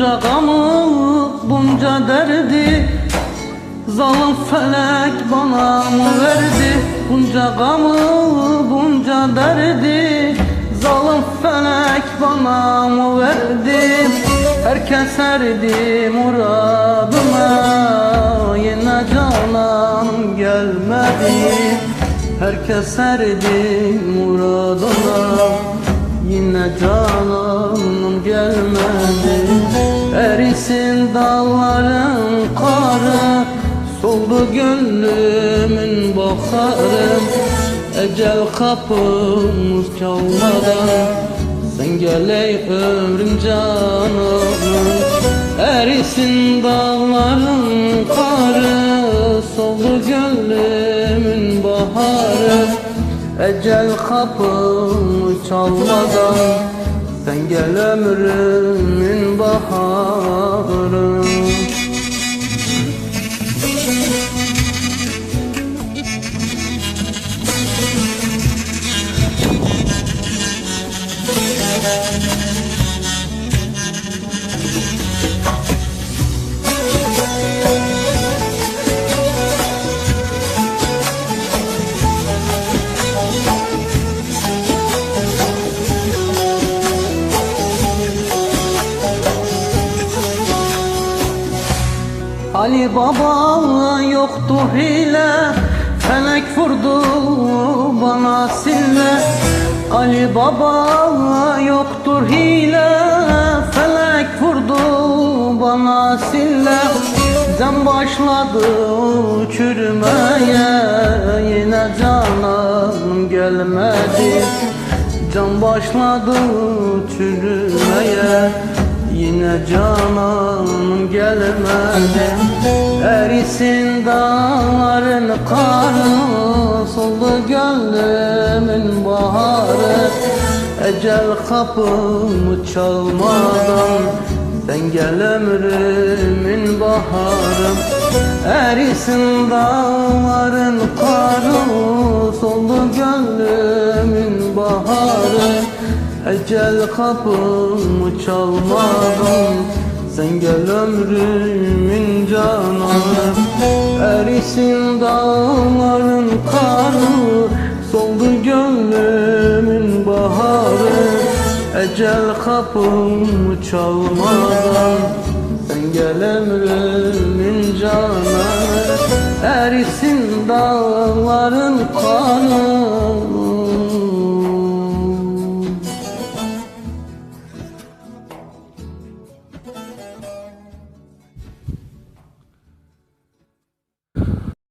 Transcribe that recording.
Bunca gamı, bunca derdi Zalim felek bana mı verdi? Bunca gamı, bunca derdi Zalim felek bana mı verdi? Herkes erdi muradına Yine canım gelmedi. Herkes erdi muradına Yine canım gelmedi Erisin dalların karı Soldu gönlümün baharı. Ecel kapımız çalmadan Sen gel ey ömrüm canım Erisin dağların karı Soldu gönlümün baharı. Ecel kapımı çalmadan Sen gel ömrümün baharı Ali Baba yoktu hile Felek vurdu bana sille. Ali Baba yoktur hile Felek vurdu bana sille. Zem başladı çürümeye Yine canım gelmedi. Can başladı çürümeye Yine canım gelmedi Erisin dağların karı Soldu gönlümün baharı. Ecel kapımı çalmadan Sen gel ömrümün baharı. Erisin dağların karı Soldu gönlümün baharı. Ecel kapımı çalmadan sen gel ömrümün cananı Erisin dağların karı Soldu gönlümün baharı Ecel kapımı çalmadan. Sen gel ömrümün cananı Erisin dağların kanı.